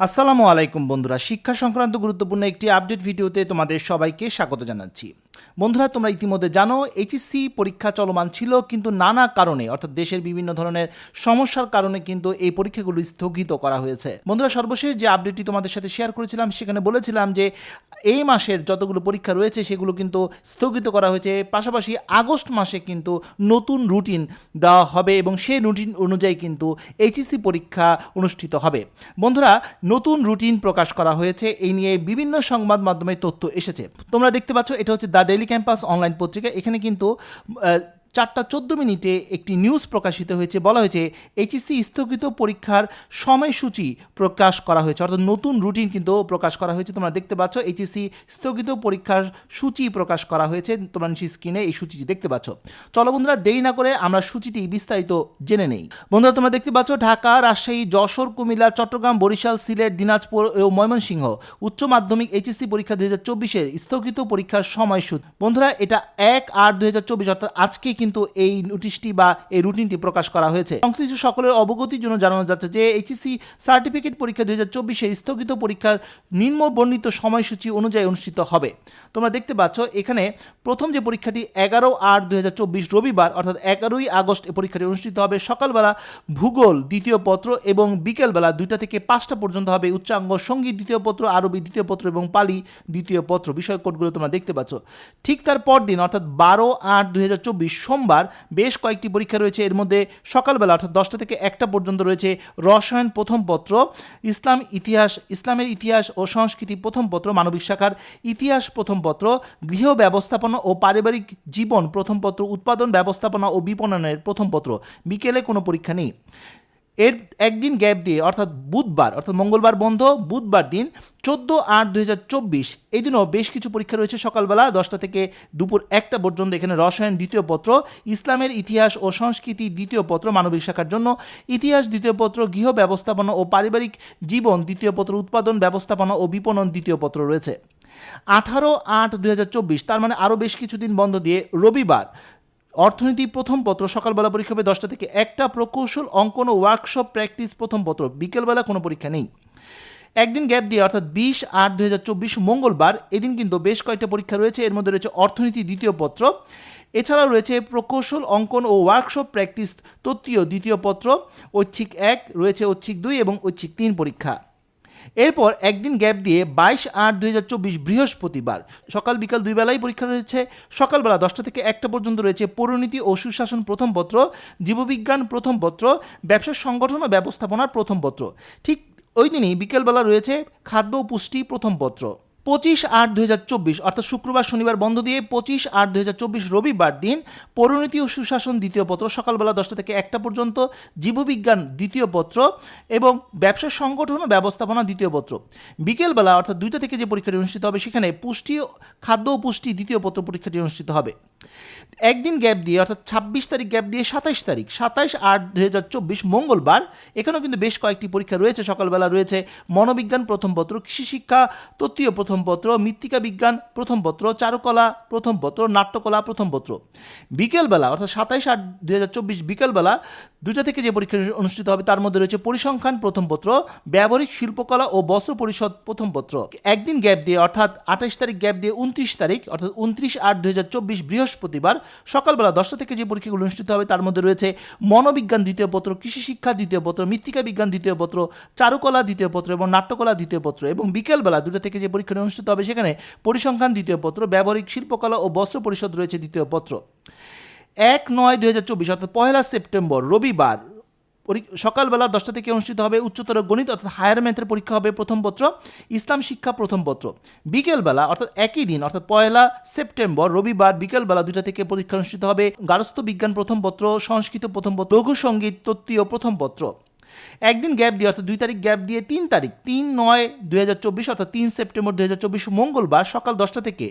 আসসালামু আলাইকুম বন্ধুরা। শিক্ষা সংক্রান্ত গুরুত্বপূর্ণ একটি আপডেট ভিডিওতে তোমাদের সবাইকে স্বাগত জানাচ্ছি। বন্ধুরা, তোমরা ইতিমধ্যে জানো এইচএসসি পরীক্ষা চলমান ছিল কিন্তু নানা কারণে, অর্থাৎ দেশের বিভিন্ন ধরনের সমস্যার কারণে কিন্তু এই পরীক্ষাগুলো স্থগিত করা হয়েছে। বন্ধুরা, সর্বশেষ যে আপডেটটি তোমাদের সাথে শেয়ার করেছিলাম, সেখানে বলেছিলাম যে এই মাসের যতগুলো পরীক্ষা রয়েছে, সেগুলো কিন্তু স্থগিত করা হয়েছে। পাশাপাশি আগস্ট মাসে কিন্তু নতুন রুটিন দেওয়া হবে এবং সেই রুটিন অনুযায়ী কিন্তু এইচএসসি পরীক্ষা অনুষ্ঠিত হবে। বন্ধুরা, নতুন রুটিন প্রকাশ করা হয়েছে। এই নিয়ে বিভিন্ন সংবাদ মাধ্যমে তথ্য এসেছে। তোমরা দেখতে পাচ্ছ, এটা হচ্ছে দ্য ডেইলি ক্যাম্পাস অনলাইন পত্রিকা এখানে কিন্তু চারটা চোদ্দ মিনিটে একটি নিউজ প্রকাশিত হয়েছে। বলা হয়েছে, এইচএসসি স্থগিত পরীক্ষার সময়সূচি প্রকাশ করা হয়েছে। অর্থাৎ নতুন রুটিন কিন্তু প্রকাশ করা হয়েছে। তোমরা দেখতে পাচ্ছ, এইচএসসি স্থগিত পরীক্ষার সূচি প্রকাশ করা হয়েছে। তোমরা নিশ্চয়ই স্ক্রিনে এই সূচিটি দেখতে পাচ্ছ। চলো বন্ধুরা, দেরি না করে আমরা সূচিটি বিস্তারিত জেনে নেই। বন্ধুরা, তোমরা দেখতে পাচ্ছ, ঢাকা, রাজশাহী, যশোর, কুমিল্লা, চট্টগ্রাম, বরিশাল, সিলেট, দিনাজপুর ও ময়মনসিংহ উচ্চ মাধ্যমিক এইচএসসি পরীক্ষা দুই হাজার চব্বিশের স্থগিত পরীক্ষার সময়সূচি। বন্ধুরা, এটা এক আট দুই হাজার চব্বিশ, অর্থাৎ আজকে কিন্তু এই নোটিশটি বা এই রুটিনটি প্রকাশ করা হয়েছে। সংশ্লিষ্ট সকলের অবগতির জন্য জানানো যাচ্ছে যে এইচএসসি সার্টিফিকেট পরীক্ষা দুই হাজার চব্বিশে স্থগিত পরীক্ষার নিম্ন বর্ণিত সময়সূচি অনুযায়ী অনুষ্ঠিত হবে। তোমরা দেখতে পাচ্ছ, এখানে প্রথম যে পরীক্ষাটি এগারো আট দুই হাজার চব্বিশ রবিবার, অর্থাৎ এগারোই আগস্ট এই পরীক্ষাটি অনুষ্ঠিত হবে। সকালবেলা ভূগোল দ্বিতীয় পত্র এবং বিকেলবেলা দুইটা থেকে পাঁচটা পর্যন্ত হবে। উচ্চাঙ্গ সংগীত দ্বিতীয় পত্র, আরবি দ্বিতীয় পত্র এবং পালি দ্বিতীয় পত্র বিষয় কোডগুলো তোমরা দেখতে পাচ্ছ। ঠিক তার পরদিন, অর্থাৎ বারো আট দুই হাজার চব্বিশ সোমবার বেশ কয়েকটি পরীক্ষা রয়েছে। এর মধ্যে সকালবেলা অর্থাৎ দশটা থেকে একটা পর্যন্ত রয়েছে রসায়ন প্রথম পত্র, ইসলাম ইতিহাস, ইসলামের ইতিহাস ও সংস্কৃতি প্রথম পত্র, মানবিক শাখার ইতিহাস প্রথম পত্র, গৃহ ব্যবস্থাপনা ও পারিবারিক জীবন প্রথম পত্র, উৎপাদন ব্যবস্থাপনা ও বিপণনের প্রথম পত্র। বিকেলে কোনো পরীক্ষা নেই। এর একদিন গ্যাপ দিয়ে, অর্থাৎ বুধবার, অর্থাৎ মঙ্গলবার বন্ধ, বুধবার দিন চোদ্দ আট দুই হাজার চব্বিশ, এই দিনও বেশ কিছু পরীক্ষা রয়েছে সকালবেলা দশটা থেকে দুপুর একটা পর্যন্ত, এখানে রসায়ন দ্বিতীয় পত্র, ইসলামের ইতিহাস ও সংস্কৃতি দ্বিতীয় পত্র, মানবিক শাখার জন্য ইতিহাস দ্বিতীয় পত্র, গৃহ ব্যবস্থাপনা ও পারিবারিক জীবন দ্বিতীয় পত্র, উৎপাদন ব্যবস্থাপনা ও বিপণন দ্বিতীয় পত্র রয়েছে। আঠারো আট দুই তার মানে আরও বেশ কিছুদিন বন্ধ দিয়ে রবিবার অর্থনীতি প্রথম পত্র, সকালবেলা পরীক্ষা হবে দশটা থেকে একটা। প্রকৌশল, অঙ্কন ও ওয়ার্কশপ প্র্যাকটিস প্রথম পত্র। বিকেলবেলা কোনো পরীক্ষা নেই। একদিন গ্যাপ দিয়ে, অর্থাৎ বিশ আট দু হাজার চব্বিশ মঙ্গলবার, এদিন কিন্তু বেশ কয়েকটা পরীক্ষা রয়েছে। এর মধ্যে রয়েছে অর্থনীতি দ্বিতীয় পত্র, এছাড়াও রয়েছে প্রকৌশল, অঙ্কন ও ওয়ার্কশপ প্র্যাকটিস তত্ত্বীয় দ্বিতীয় পত্র, ঐচ্ছিক এক, রয়েছে ঐচ্ছিক দুই এবং ঐচ্ছিক তিন পরীক্ষা। এরপর একদিন গ্যাপ দিয়ে বাইশ আট দুই হাজার চব্বিশ বৃহস্পতিবার, সকাল বিকাল দুই বেলায় পরীক্ষা রয়েছে, সকালবেলা দশটা থেকে একটা পর্যন্ত রয়েছে পৌরনীতি ও সুশাসন প্রথম পত্র, জীববিজ্ঞান প্রথম পত্র, ব্যবসা সংগঠন ও ব্যবস্থাপনার প্রথম পত্র। ঠিক ওই দিনই বিকেলবেলা রয়েছে খাদ্য ও পুষ্টি প্রথম পত্র। পঁচিশ আট দুই হাজার চব্বিশ, অর্থাৎ শুক্রবার, শনিবার বন্ধ দিয়ে পঁচিশ আট দুই হাজার চব্বিশ রবিবার দিন পরিণতি ও সুশাসন দ্বিতীয় পত্র, সকালবেলা দশটা থেকে একটা পর্যন্ত, জীববিজ্ঞান দ্বিতীয় পত্র এবং ব্যবসা সংগঠন ও ব্যবস্থাপনা দ্বিতীয় পত্র। বিকেলবেলা, অর্থাৎ দুইটা থেকে যে পরীক্ষাটি অনুষ্ঠিত হবে, সেখানে পুষ্টি খাদ্য ও পুষ্টি দ্বিতীয় পত্র পরীক্ষাটি অনুষ্ঠিত হবে। একদিন গ্যাপ দিয়ে, অর্থাৎ ছাব্বিশ তারিখ গ্যাপ দিয়ে সাতাইশ তারিখ, সাতাইশ আট দুই হাজার চব্বিশ মঙ্গলবার, এখানেও কিন্তু বেশ কয়েকটি পরীক্ষা রয়েছে, সকালবেলা রয়েছে মনোবিজ্ঞান প্রথম পত্র, কৃষি শিক্ষা তত্ত্বীয় প্রথম পত্র, মৃত্তিকা বিজ্ঞান প্রথম পত্র, চারুকলা প্রথম পত্র, নাট্যকলা প্রথম পত্র। বিকেলবেলা, অর্থাৎ সাতাইশ আট দু হাজার চব্বিশ বিকেলবেলা দুটা থেকে যে পরীক্ষা অনুষ্ঠিত হবে তার মধ্যে রয়েছে পরিসংখ্যান প্রথম পত্র, ব্যবহারিক শিল্পকলা ও বস্ত্র পরিষদ প্রথম পত্র। একদিন গ্যাপ দিয়ে, অর্থাৎ আঠাশ তারিখ গ্যাপ দিয়ে উনত্রিশ তারিখ, অর্থাৎ উনত্রিশ আট দুই হাজার চব্বিশ বৃহস্পতিবার, সকালবেলা দশটা থেকে যে পরীক্ষাগুলো অনুষ্ঠিত হবে তার মধ্যে রয়েছে মনোবিজ্ঞান দ্বিতীয় পত্র, কৃষি শিক্ষা দ্বিতীয় পত্র, মৃত্তিকা বিজ্ঞান দ্বিতীয় পত্র, চারুকলা দ্বিতীয় পত্র এবং নাট্যকলা দ্বিতীয় পত্র এবং বিকেলবেলা দুটো থেকে যে পরীক্ষা অনুষ্ঠিত হবে সেখানে পরিসংখ্যান দ্বিতীয় পত্র, ব্যবহারিক শিল্পকলা ও বস্ত্র পরিষদ রয়েছে দ্বিতীয় পত্র। এক নয় দুই হাজার চব্বিশ, অর্থাৎ পহেলা সেপ্টেম্বর, রবিবার সকালবেলা দশটা থেকে অনুষ্ঠিত হবে উচ্চতর গণিত, অর্থাৎ হায়ার ম্যাথের পরীক্ষা হবে প্রথম পত্র, ইসলাম শিক্ষা প্রথম পত্র। বিকেলবেলা, অর্থাৎ একই দিন, অর্থাৎ পয়লা সেপ্টেম্বর, রবিবার বিকেলবেলা দুটা থেকে পরীক্ষা অনুষ্ঠিত হবে গারস্থ বিজ্ঞান প্রথম পত্র, সংস্কৃত প্রথম পত্র, লঘু সংগীত, তত্ত্বীয় প্রথম পত্র। একদিন গ্যাপ দিয়ে, অর্থাৎ দুই তারিখ গ্যাপ দিয়ে তিন তারিখ, তিন নয় দুই হাজার চব্বিশ, অর্থাৎ তিন সেপ্টেম্বর দুই হাজার চব্বিশ মঙ্গলবার সকাল দশটা থেকে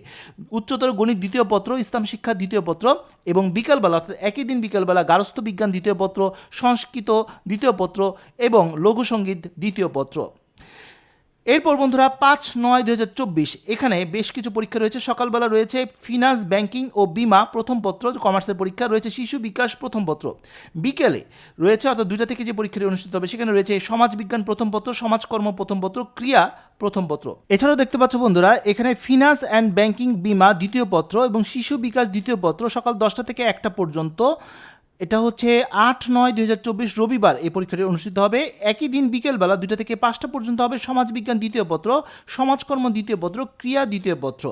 উচ্চতর গণিত দ্বিতীয় পত্র, ইসলাম শিক্ষা দ্বিতীয় পত্র এবং বিকালবেলা, অর্থাৎ একই দিন বিকালবেলা গারস্থ বিজ্ঞান দ্বিতীয় পত্র, সংস্কৃত দ্বিতীয় পত্র এবং লঘুসঙ্গীত দ্বিতীয় পত্র। এরপর বন্ধুরা পাঁচ নয় দু হাজার চব্বিশ, এখানে বেশ কিছু পরীক্ষা রয়েছে। সকালবেলা রয়েছে ফিনান্স ব্যাংকিং ও বিমা প্রথম পত্র কমার্সের পরীক্ষা, রয়েছে শিশু বিকাশ প্রথম পত্র। বিকেলে রয়েছে অর্থাৎ দুইটা থেকে যে পরীক্ষাটি অনুষ্ঠিত হবে, সেখানে রয়েছে সমাজ বিজ্ঞান প্রথম পত্র সমাজকর্ম প্রথম পত্র, ক্রিয়া প্রথম পত্র। এছাড়াও দেখতে পাচ্ছ বন্ধুরা, এখানে ফিনান্স অ্যান্ড ব্যাংকিং বিমা দ্বিতীয় পত্র এবং শিশু বিকাশ দ্বিতীয় পত্র সকাল দশটা থেকে একটা পর্যন্ত। এটা হচ্ছে আট নয় দুই রবিবার। এই পরীক্ষাটি অনুষ্ঠিত হবে। একই দিন বিকেলবেলা দুইটা থেকে পাঁচটা পর্যন্ত হবে সমাজবিজ্ঞান দ্বিতীয় পত্র, সমাজকর্ম দ্বিতীয় পত্র, ক্রিয়া দ্বিতীয় পত্র।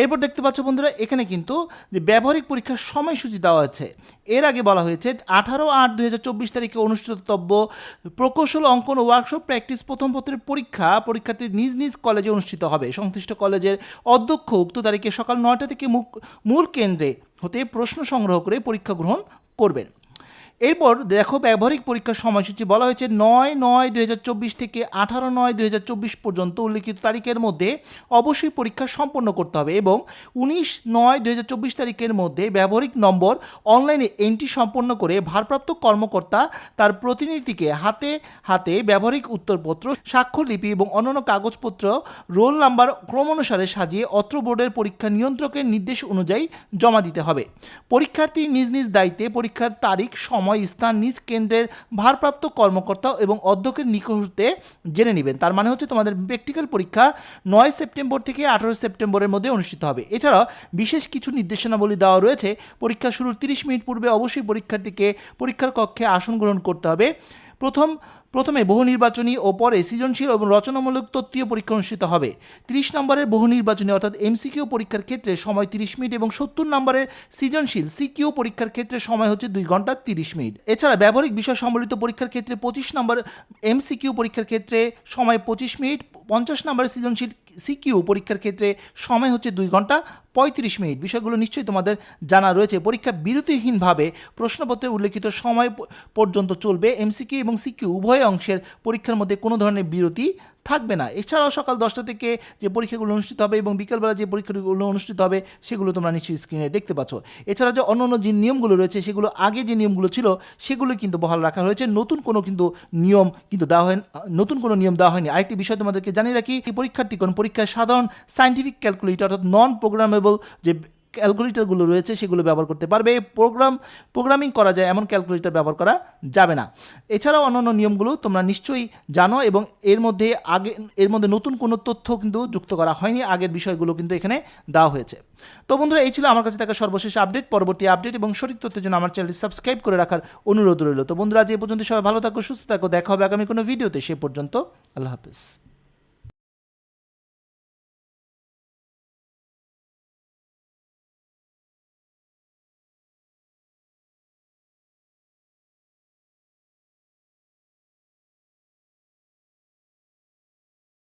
এরপর দেখতে পাচ্ছ বন্ধুরা, এখানে কিন্তু যে ব্যবহারিক পরীক্ষার সময়সূচি দেওয়া আছে এর আগে বলা হয়েছে আঠারো আট দুই হাজার চব্বিশ তারিখে অনুষ্ঠিতব্য প্রকৌশল অঙ্কন ওয়ার্কশপ প্র্যাকটিস প্রথম পত্রের পরীক্ষা, পরীক্ষার্থীর নিজ নিজ কলেজে অনুষ্ঠিত হবে। সংশ্লিষ্ট কলেজের অধ্যক্ষ উক্ত তারিখে সকাল নয়টা থেকে মূল কেন্দ্রে হতে প্রশ্ন সংগ্রহ করে পরীক্ষা গ্রহণ করবেন। এরপর দেখো ব্যবহারিক পরীক্ষার সময়সূচি বলা হয়েছে নয় নয় দুই থেকে আঠারো নয় দুই পর্যন্ত উল্লিখিত তারিখের মধ্যে অবশ্যই পরীক্ষা সম্পন্ন করতে হবে এবং উনিশ নয় দুই তারিখের মধ্যে ব্যবহারিক নম্বর অনলাইনে এন্ট্রি সম্পন্ন করে ভারপ্রাপ্ত কর্মকর্তা তার প্রতিনিধিকে হাতে হাতে ব্যবহারিক উত্তরপত্র স্বাক্ষরলিপি এবং অন্যান্য কাগজপত্র, রোল নাম্বার ক্রমানুসারে সাজিয়ে অত্র বোর্ডের পরীক্ষা নিয়ন্ত্রকের নির্দেশ অনুযায়ী জমা দিতে হবে। পরীক্ষার্থী নিজ নিজ দায়িত্বে পরীক্ষার তারিখ সময় স্থান নিজ কেন্দ্রের ভারপ্রাপ্ত কর্মকর্তা এবং অধ্যক্ষের নিকটে জেনে নেবেন। তার মানে হচ্ছে তোমাদের প্র্যাকটিক্যাল পরীক্ষা নয় সেপ্টেম্বর থেকে আঠারো সেপ্টেম্বরের মধ্যে অনুষ্ঠিত হবে। এছাড়া বিশেষ কিছু নির্দেশনাবলী দেওয়া রয়েছে। পরীক্ষা শুরুর তিরিশ মিনিট পূর্বে অবশ্যই পরীক্ষার্থীকে পরীক্ষার কক্ষে আসন গ্রহণ করতে হবে। প্রথম প্রথমে বহু নির্বাচনী ও পরে সৃজনশীল এবং রচনামূলক তত্ত্বীয় পরীক্ষা অনুষ্ঠিত হবে। তিরিশ নম্বরের বহু নির্বাচনী অর্থাৎ এমসিকিউ পরীক্ষার ক্ষেত্রে সময় তিরিশ মিনিট এবং সত্তর নম্বরের সৃজনশীল সিকিউ পরীক্ষার ক্ষেত্রে সময় হচ্ছে দুই ঘণ্টা তিরিশ মিনিট। এছাড়া ব্যবহারিক বিষয় সম্বলিত পরীক্ষার ক্ষেত্রে পঁচিশ নম্বর এমসিকিউ পরীক্ষার ক্ষেত্রে সময় পঁচিশ মিনিট, পঞ্চাশ নম্বরের সৃজনশীল সিকিউ পরীক্ষার ক্ষেত্রে সময় হচ্ছে দুই ঘণ্টা পঁয়ত্রিশ মিনিট। বিষয়গুলো নিশ্চয়ই তোমাদের জানা রয়েছে। পরীক্ষা বিরতিহীনভাবে প্রশ্নপত্রে উল্লেখিত সময় পর্যন্ত চলবে। এমসিকিউ এবং সিকিউ উভয় অংশের পরীক্ষার মধ্যে কোনো ধরনের বিরতি থাকবে না। এছাড়াও সকাল দশটা থেকে যে পরীক্ষাগুলো অনুষ্ঠিত হবে এবং বিকেলবেলা যে পরীক্ষাগুলো অনুষ্ঠিত হবে, সেগুলো তোমরা নিশ্চয়ই স্ক্রিনে দেখতে পাচ্ছ। এছাড়া যে অন্য অন্য যে নিয়মগুলো রয়েছে, সেগুলো আগে যে নিয়মগুলো ছিল, সেগুলো কিন্তু বহাল রাখা হয়েছে। নতুন কোনো কিন্তু নিয়ম কিন্তু দেওয়া হয় নতুন কোনো নিয়ম দেওয়া হয়নি। আরেকটি বিষয় তোমাদেরকে জানিয়ে রাখি, পরীক্ষার্থী কোন পরীক্ষায় সাধারণ সাইন্টিফিক ক্যালকুলেটর অর্থাৎ নন প্রোগ্রামেবল যে ক্যালকুলেটরগুলো রয়েছে, সেগুলো ব্যবহার করতে পারবে। প্রোগ্রাম, প্রোগ্রামিং করা যায়, এমন ক্যালকুলেটর ব্যবহার করা যাবে না। এছাড়াও অন্যান্য নিয়মগুলো তোমরা নিশ্চয়ই জানো এবং এর মধ্যে আগে, এর মধ্যে নতুন কোনো তথ্য কিন্তু যুক্ত করা হয়নি, আগের বিষয়গুলো কিন্তু এখানে দেওয়া হয়েছে। তো বন্ধুরা, এই ছিল আমার কাছে থাকা সর্বশেষ আপডেট, পরবর্তী আপডেট এবং সঠিক তথ্যের জন্য আমার চ্যানেলটি সাবস্ক্রাইব করে রাখার অনুরোধ রইল। তো বন্ধুরা, আজ এই পর্যন্ত সবাই ভালো থাকো, সুস্থ থাকো, দেখা হবে আগামী কোনো ভিডিওতে। সে পর্যন্ত আল্লাহ হাফিজ।